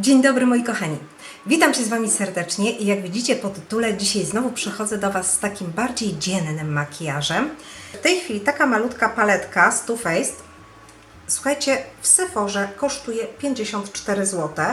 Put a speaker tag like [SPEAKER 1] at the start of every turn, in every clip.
[SPEAKER 1] Dzień dobry moi kochani. Witam się z Wami serdecznie i jak widzicie po tytule, dzisiaj znowu przychodzę do Was z takim bardziej dziennym makijażem. W tej chwili taka malutka paletka z Too Faced, słuchajcie, w Sephorze kosztuje 54 zł.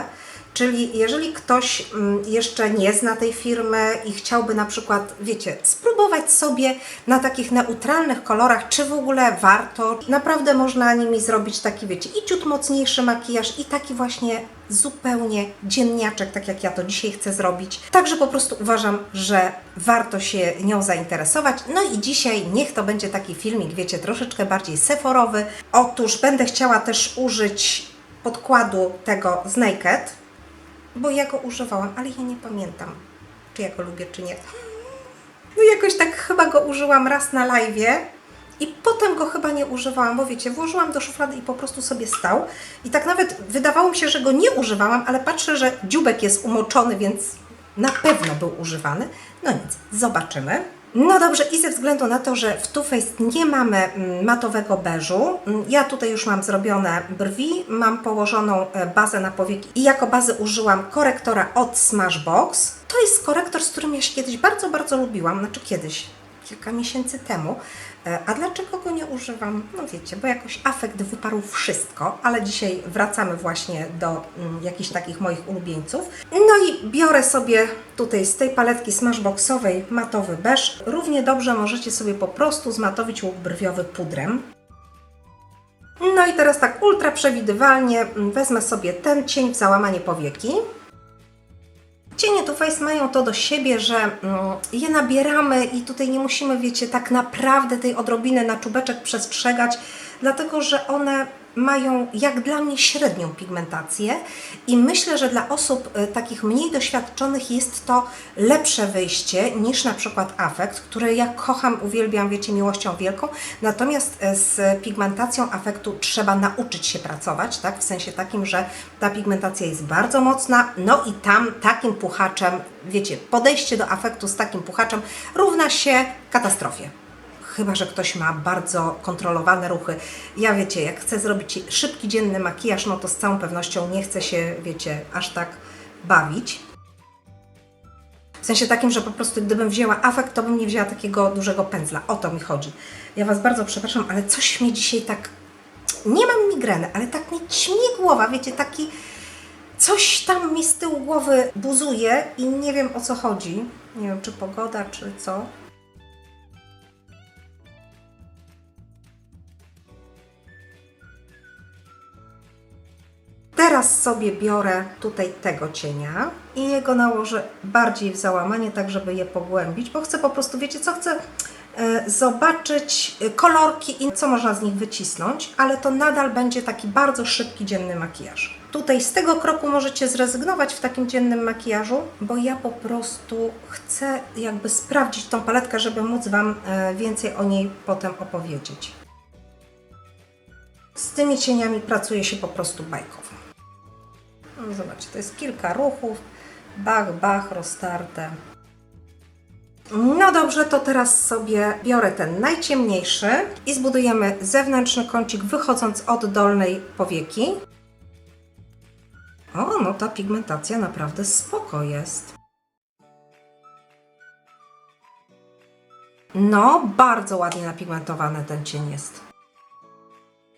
[SPEAKER 1] Czyli jeżeli ktoś mm, jeszcze nie zna tej firmy i chciałby na przykład, wiecie, spróbować sobie na takich neutralnych kolorach, czy w ogóle warto, naprawdę można nimi zrobić taki, wiecie, i ciut mocniejszy makijaż i taki właśnie zupełnie dzienniaczek, tak jak ja to dzisiaj chcę zrobić. Także po prostu uważam, że warto się nią zainteresować. No i dzisiaj niech to będzie taki filmik, wiecie, troszeczkę bardziej seforowy. Otóż będę chciała też użyć podkładu tego z Naked, bo ja go używałam, ale ja nie pamiętam, czy ja go lubię, czy nie. No jakoś tak chyba go użyłam raz na live i potem go chyba nie używałam, bo wiecie, włożyłam do szuflady i po prostu sobie stał. I tak nawet wydawało mi się, że go nie używałam, ale patrzę, że dziubek jest umoczony, więc na pewno był używany. No nic, zobaczymy. No dobrze, i ze względu na to, że w Too Faced nie mamy mm, matowego beżu, mm, ja tutaj już mam zrobione brwi, mam położoną e, bazę na powieki i jako bazę użyłam korektora od Smashbox. To jest korektor, z którym ja się kiedyś bardzo, bardzo lubiłam, znaczy kiedyś, kilka miesięcy temu. E, A dlaczego go nie używam? No wiecie, bo jakoś afekt wyparł wszystko, ale dzisiaj wracamy właśnie do mm, jakichś takich moich ulubieńców. No i biorę sobie tutaj z tej paletki Smashboxowej matowy beż. Równie dobrze możecie sobie po prostu zmatowić łuk brwiowy pudrem. No i teraz tak ultra przewidywalnie mm, wezmę sobie ten cień w załamanie powieki. Cienie Too Faced mają to do siebie, że mm, je nabieramy i tutaj nie musimy, wiecie, tak naprawdę tej odrobiny na czubeczek przestrzegać, dlatego że one mają jak dla mnie średnią pigmentację i myślę, że dla osób y, takich mniej doświadczonych jest to lepsze wyjście niż na przykład afekt, który ja kocham, uwielbiam, wiecie, miłością wielką, natomiast y, z pigmentacją afektu trzeba nauczyć się pracować, tak, w sensie takim, że ta pigmentacja jest bardzo mocna, no i tam takim puchaczem, wiecie, podejście do afektu z takim puchaczem równa się katastrofie chyba że ktoś ma bardzo kontrolowane ruchy. Ja wiecie, jak chcę zrobić szybki dzienny makijaż, no to z całą pewnością nie chcę się, wiecie, aż tak bawić. W sensie takim, że po prostu gdybym wzięła afekt, to bym nie wzięła takiego dużego pędzla. O to mi chodzi. Ja Was bardzo przepraszam, ale coś mnie dzisiaj tak... Nie mam migreny, ale tak mnie ćmie głowa, wiecie, taki... Coś tam mi z tyłu głowy buzuje i nie wiem o co chodzi. Nie wiem, czy pogoda, czy co. Teraz sobie biorę tutaj tego cienia i jego nałożę bardziej w załamanie, tak żeby je pogłębić, bo chcę po prostu, wiecie co, chcę e, zobaczyć e, kolorki i co można z nich wycisnąć, ale to nadal będzie taki bardzo szybki dzienny makijaż. Tutaj z tego kroku możecie zrezygnować w takim dziennym makijażu, bo ja po prostu chcę jakby sprawdzić tą paletkę, żeby móc Wam e, więcej o niej potem opowiedzieć. Z tymi cieniami pracuje się po prostu bajkowo. No, Zobaczcie, to jest kilka ruchów. Bach, bach, roztarte. No dobrze, to teraz sobie biorę ten najciemniejszy i zbudujemy zewnętrzny kącik wychodząc od dolnej powieki. O, no ta pigmentacja naprawdę spoko jest. No, bardzo ładnie napigmentowany ten cień jest.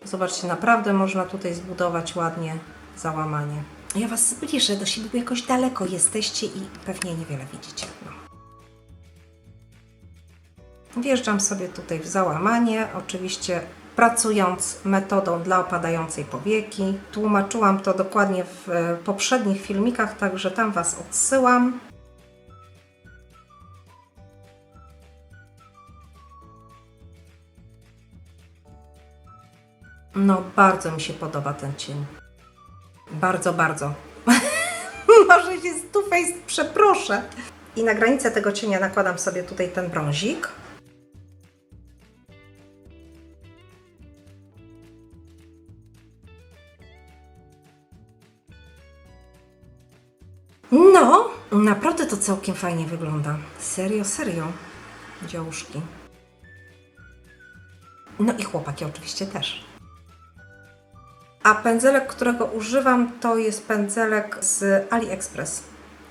[SPEAKER 1] Zobaczcie, naprawdę można tutaj zbudować ładnie załamanie. Ja Was zbliżę do siebie, bo jakoś daleko jesteście i pewnie niewiele widzicie. No. Wjeżdżam sobie tutaj w załamanie, oczywiście pracując metodą dla opadającej powieki. Tłumaczyłam to dokładnie w e, poprzednich filmikach, także tam Was odsyłam. No, bardzo mi się podoba ten cień. Bardzo, bardzo. Może się z Too Faced przeproszę. I na granicę tego cienia nakładam sobie tutaj ten brązik. No, naprawdę to całkiem fajnie wygląda. Serio, serio. Działuszki. No i chłopaki oczywiście też. A pędzelek, którego używam, to jest pędzelek z AliExpress,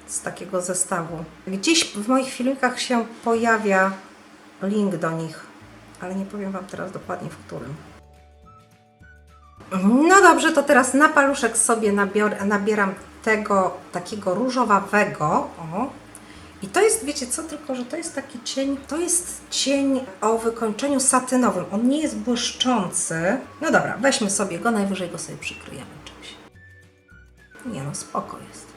[SPEAKER 1] z takiego zestawu. Gdzieś w moich filmikach się pojawia link do nich, ale nie powiem Wam teraz dokładnie w którym. No dobrze, to teraz na paluszek sobie nabior, nabieram tego takiego różowawego. O. I to jest, wiecie co, tylko że to jest taki cień, to jest cień o wykończeniu satynowym. On nie jest błyszczący. No dobra, weźmy sobie go, najwyżej go sobie przykryjemy czymś. Nie no, spoko jest.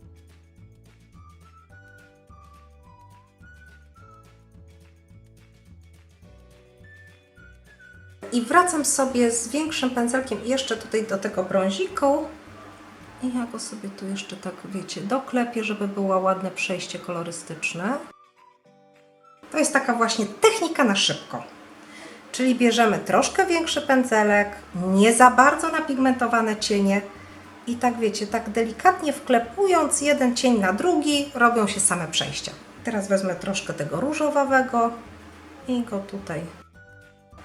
[SPEAKER 1] I wracam sobie z większym pędzelkiem jeszcze tutaj do tego brąziku. I ja go sobie tu jeszcze tak, wiecie, doklepię, żeby było ładne przejście kolorystyczne. To jest taka właśnie technika na szybko. Czyli bierzemy troszkę większy pędzelek, nie za bardzo napigmentowane cienie i tak wiecie, tak delikatnie wklepując jeden cień na drugi, robią się same przejścia. Teraz wezmę troszkę tego różowawego i go tutaj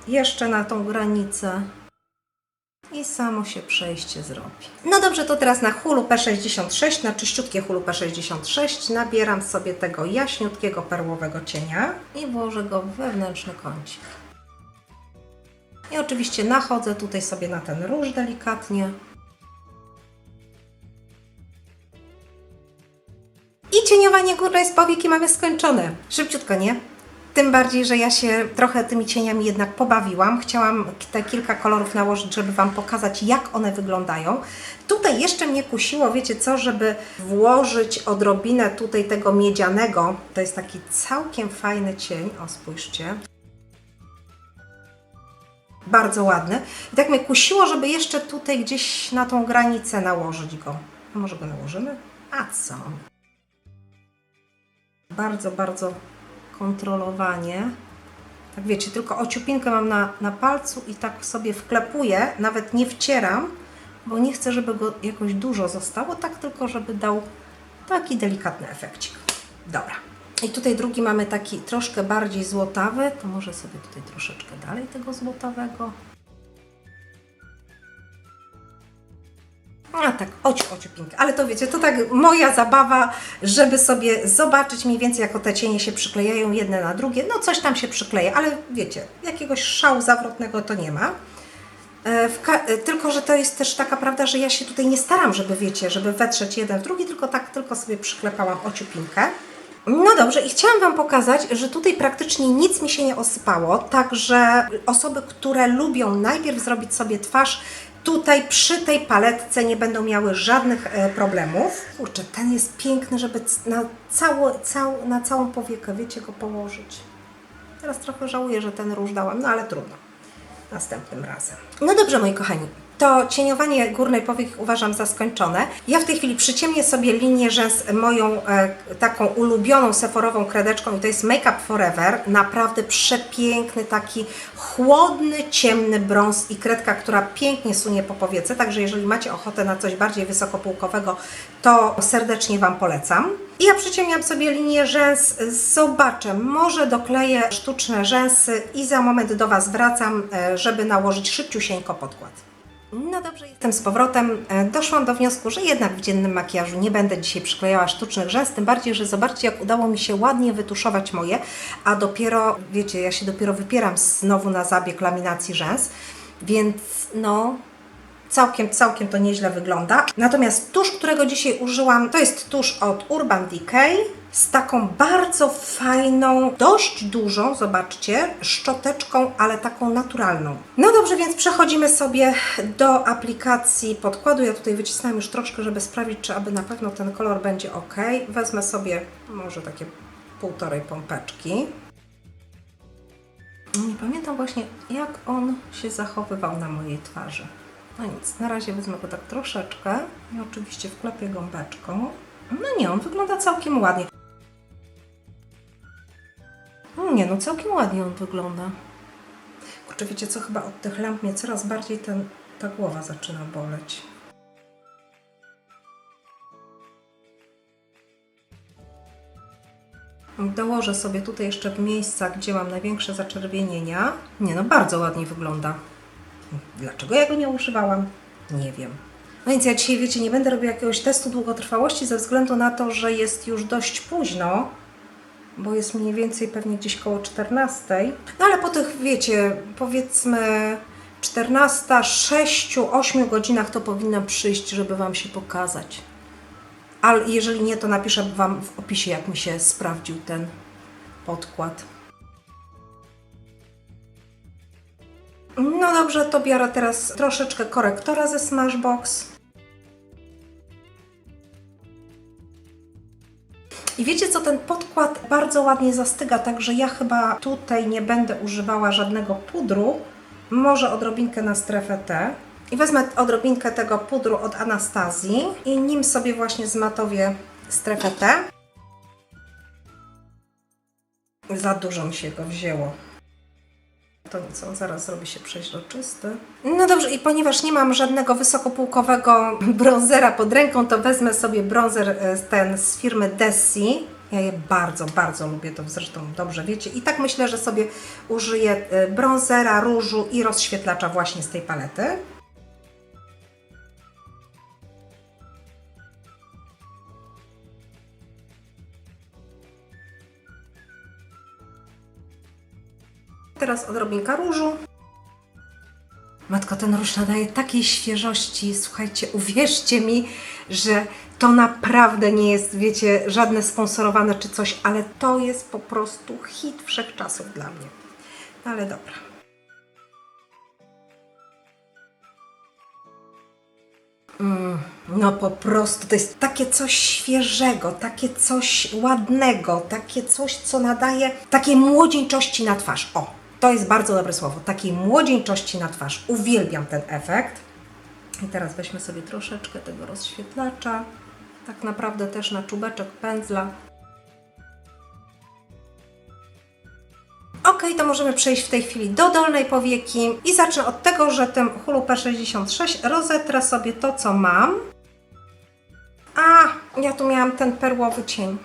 [SPEAKER 1] jeszcze na tą granicę i samo się przejście zrobi. No dobrze, to teraz na hulu P66, na czyściutkie hulu P66 nabieram sobie tego jaśniutkiego perłowego cienia i włożę go w wewnętrzny kącik. I oczywiście nachodzę tutaj sobie na ten róż delikatnie. I cieniowanie górne z powieki mamy skończone. Szybciutko, nie? Tym bardziej, że ja się trochę tymi cieniami jednak pobawiłam. Chciałam te kilka kolorów nałożyć, żeby Wam pokazać, jak one wyglądają. Tutaj jeszcze mnie kusiło, wiecie co, żeby włożyć odrobinę tutaj tego miedzianego. To jest taki całkiem fajny cień. O, spójrzcie. Bardzo ładny. I tak mnie kusiło, żeby jeszcze tutaj gdzieś na tą granicę nałożyć go. A może go nałożymy? A co? Bardzo, bardzo kontrolowanie. Tak wiecie, tylko ociupinkę mam na, na palcu i tak sobie wklepuję, nawet nie wcieram, bo nie chcę, żeby go jakoś dużo zostało, tak tylko, żeby dał taki delikatny efekcik. Dobra. I tutaj drugi mamy taki troszkę bardziej złotawy, to może sobie tutaj troszeczkę dalej tego złotawego. A tak, oci, ociupinkę. Ale to wiecie, to tak moja zabawa, żeby sobie zobaczyć mniej więcej, jak te cienie się przyklejają jedne na drugie. No coś tam się przykleja, ale wiecie, jakiegoś szału zawrotnego to nie ma. E, e, tylko, że to jest też taka prawda, że ja się tutaj nie staram, żeby wiecie, żeby wetrzeć jeden w drugi, tylko tak tylko sobie przyklepałam ociupinkę. No dobrze, i chciałam Wam pokazać, że tutaj praktycznie nic mi się nie osypało, także osoby, które lubią najpierw zrobić sobie twarz, tutaj przy tej paletce nie będą miały żadnych e, problemów. Kurczę, ten jest piękny, żeby na, cało, cał, na całą powiekę, wiecie, go położyć. Teraz trochę żałuję, że ten róż dałam, no ale trudno. Następnym razem. No dobrze, moi kochani. To cieniowanie górnej powieki uważam za skończone. Ja w tej chwili przyciemnię sobie linię rzęs moją e, taką ulubioną seforową kredeczką i to jest Make Up Forever. Naprawdę przepiękny, taki chłodny, ciemny brąz i kredka, która pięknie sunie po powiece. Także jeżeli macie ochotę na coś bardziej wysokopółkowego, to serdecznie Wam polecam. I ja przyciemniam sobie linię rzęs. Zobaczę, może dokleję sztuczne rzęsy i za moment do Was wracam, e, żeby nałożyć szybciusieńko podkład. No dobrze, jestem z powrotem. E, Doszłam do wniosku, że jednak w dziennym makijażu nie będę dzisiaj przyklejała sztucznych rzęs, tym bardziej, że zobaczcie, jak udało mi się ładnie wytuszować moje, a dopiero, wiecie, ja się dopiero wypieram znowu na zabieg laminacji rzęs, więc no, Całkiem, całkiem to nieźle wygląda. Natomiast tusz, którego dzisiaj użyłam, to jest tusz od Urban Decay z taką bardzo fajną, dość dużą, zobaczcie, szczoteczką, ale taką naturalną. No dobrze, więc przechodzimy sobie do aplikacji podkładu. Ja tutaj wycisnąłem już troszkę, żeby sprawdzić, czy aby na pewno ten kolor będzie ok. Wezmę sobie może takie półtorej pompeczki. Nie pamiętam właśnie, jak on się zachowywał na mojej twarzy. No nic, na razie wezmę go tak troszeczkę i oczywiście wklepię gąbeczką. No nie, on wygląda całkiem ładnie. No nie, no całkiem ładnie on wygląda. Kurczę, wiecie co, chyba od tych lamp mnie coraz bardziej ten, ta głowa zaczyna boleć. Dołożę sobie tutaj jeszcze w miejscach, gdzie mam największe zaczerwienienia. Nie no, bardzo ładnie wygląda. Dlaczego ja go nie używałam? Nie wiem. No więc ja dzisiaj, wiecie, nie będę robiła jakiegoś testu długotrwałości ze względu na to, że jest już dość późno, bo jest mniej więcej pewnie gdzieś koło 14. No ale po tych, wiecie, powiedzmy 14, 6, 8 godzinach to powinnam przyjść, żeby Wam się pokazać. Ale jeżeli nie, to napiszę Wam w opisie, jak mi się sprawdził ten podkład. No dobrze, to biorę teraz troszeczkę korektora ze Smashbox. I wiecie co, ten podkład bardzo ładnie zastyga, także ja chyba tutaj nie będę używała żadnego pudru. Może odrobinkę na strefę T. I wezmę odrobinkę tego pudru od Anastazji i nim sobie właśnie zmatowię strefę T. Za dużo mi się go wzięło. To nic, on zaraz zrobi się przeźroczysty. No dobrze, i ponieważ nie mam żadnego wysokopółkowego bronzera pod ręką, to wezmę sobie bronzer e, ten z firmy Desi. Ja je bardzo, bardzo lubię, to zresztą dobrze wiecie. I tak myślę, że sobie użyję e, bronzera, różu i rozświetlacza właśnie z tej palety. Teraz odrobinka różu. Matko, ten róż nadaje takiej świeżości. Słuchajcie, uwierzcie mi, że to naprawdę nie jest, wiecie, żadne sponsorowane czy coś, ale to jest po prostu hit wszechczasów dla mnie. No ale dobra. Mm, no po prostu to jest takie coś świeżego, takie coś ładnego, takie coś, co nadaje takiej młodzieńczości na twarz. O, to jest bardzo dobre słowo, takiej młodzieńczości na twarz. Uwielbiam ten efekt. I teraz weźmy sobie troszeczkę tego rozświetlacza, tak naprawdę też na czubeczek pędzla. Ok, to możemy przejść w tej chwili do dolnej powieki i zacznę od tego, że tym Hulu P66 rozetrę sobie to, co mam. A, ja tu miałam ten perłowy cień.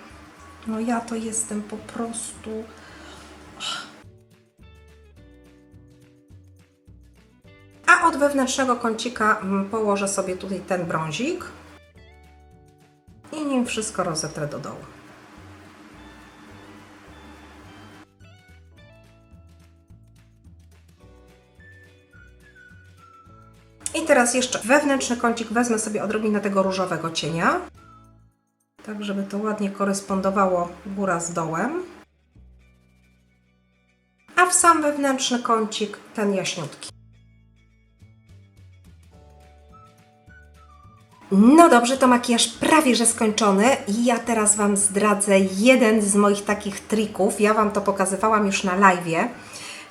[SPEAKER 1] No ja to jestem po prostu... wewnętrznego kącika mm, położę sobie tutaj ten brązik i nim wszystko rozetrę do dołu. I teraz jeszcze wewnętrzny kącik wezmę sobie odrobinę tego różowego cienia, tak żeby to ładnie korespondowało góra z dołem. A w sam wewnętrzny kącik ten jaśniutki. No dobrze, to makijaż prawie że skończony i ja teraz Wam zdradzę jeden z moich takich trików. Ja Wam to pokazywałam już na live'ie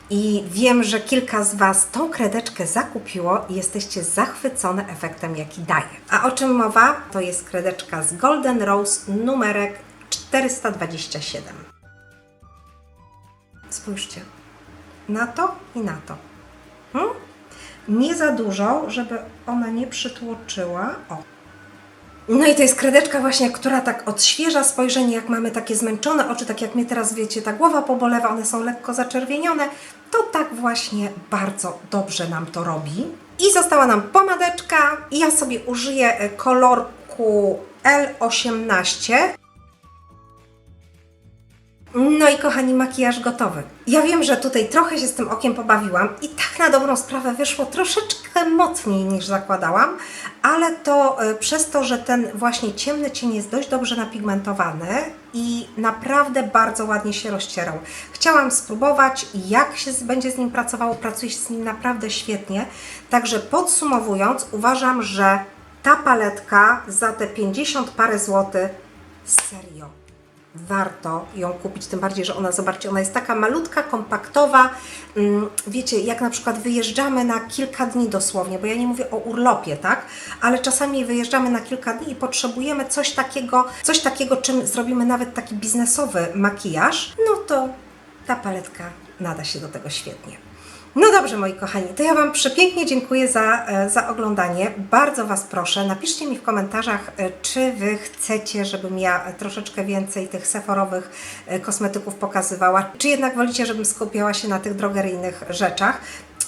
[SPEAKER 1] i wiem, że kilka z Was tą kredeczkę zakupiło i jesteście zachwycone efektem, jaki daje. A o czym mowa? To jest kredeczka z Golden Rose numerek 427. Spójrzcie na to i na to. Hmm? Nie za dużo, żeby ona nie przytłoczyła. O, no i to jest kredeczka właśnie, która tak odświeża spojrzenie, jak mamy takie zmęczone oczy, tak jak mnie teraz wiecie, ta głowa pobolewa, one są lekko zaczerwienione, to tak właśnie bardzo dobrze nam to robi. I została nam pomadeczka ja sobie użyję kolorku L18. No i kochani, makijaż gotowy. Ja wiem, że tutaj trochę się z tym okiem pobawiłam i tak na dobrą sprawę wyszło troszeczkę mocniej niż zakładałam, ale to y, przez to, że ten właśnie ciemny cień jest dość dobrze napigmentowany i naprawdę bardzo ładnie się rozcierał. Chciałam spróbować, jak się będzie z nim pracowało. Pracuje się z nim naprawdę świetnie. Także podsumowując, uważam, że ta paletka za te 50 parę złotych serio warto ją kupić, tym bardziej, że ona, zobaczcie, ona jest taka malutka, kompaktowa. Mm, Wiecie, jak na przykład wyjeżdżamy na kilka dni dosłownie, bo ja nie mówię o urlopie, tak? Ale czasami wyjeżdżamy na kilka dni i potrzebujemy coś takiego, coś takiego, czym zrobimy nawet taki biznesowy makijaż, no to ta paletka nada się do tego świetnie. No dobrze, moi kochani, to ja Wam przepięknie dziękuję za, e, za oglądanie. Bardzo Was proszę, napiszcie mi w komentarzach, e, czy Wy chcecie, żebym ja troszeczkę więcej tych seforowych e, kosmetyków pokazywała, czy jednak wolicie, żebym skupiała się na tych drogeryjnych rzeczach,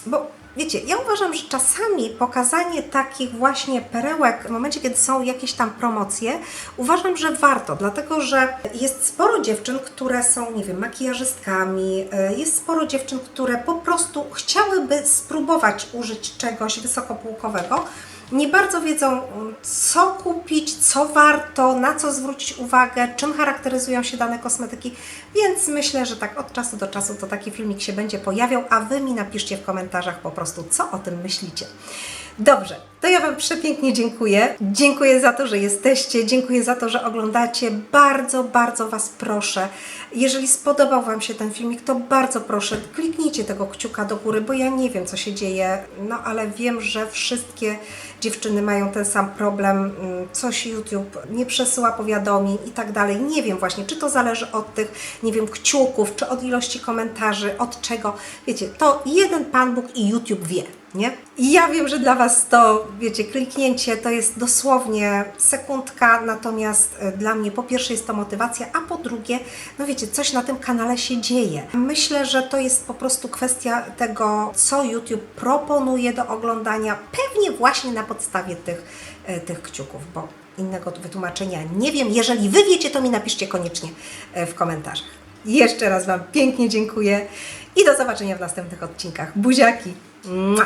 [SPEAKER 1] bo wiecie, ja uważam, że czasami pokazanie takich właśnie perełek w momencie, kiedy są jakieś tam promocje, uważam, że warto, dlatego że jest sporo dziewczyn, które są, nie wiem, makijażystkami, y, jest sporo dziewczyn, które po prostu chciałyby spróbować użyć czegoś wysokopółkowego, nie bardzo wiedzą, co kupić, co warto, na co zwrócić uwagę, czym charakteryzują się dane kosmetyki, więc myślę, że tak od czasu do czasu to taki filmik się będzie pojawiał, a Wy mi napiszcie w komentarzach po prostu, co o tym myślicie. Dobrze, to ja Wam przepięknie dziękuję. Dziękuję za to, że jesteście, dziękuję za to, że oglądacie. Bardzo, bardzo Was proszę, jeżeli spodobał Wam się ten filmik, to bardzo proszę, kliknijcie tego kciuka do góry, bo ja nie wiem, co się dzieje, no ale wiem, że wszystkie dziewczyny mają ten sam problem, mm, coś YouTube nie przesyła powiadomień i tak dalej. Nie wiem właśnie, czy to zależy od tych, nie wiem, kciuków, czy od ilości komentarzy, od czego. Wiecie, to jeden Pan Bóg i YouTube wie, nie? I ja wiem, że dla Was to, wiecie, kliknięcie to jest dosłownie sekundka, natomiast e, dla mnie po pierwsze jest to motywacja, a po drugie, no wiecie, coś na tym kanale się dzieje. Myślę, że to jest po prostu kwestia tego, co YouTube proponuje do oglądania, pewnie właśnie na podstawie tych, e, tych kciuków, bo innego wytłumaczenia nie wiem. Jeżeli Wy wiecie, to mi napiszcie koniecznie e, w komentarzach. Jeszcze raz Wam pięknie dziękuję i do zobaczenia w następnych odcinkach. Buziaki! 嗯。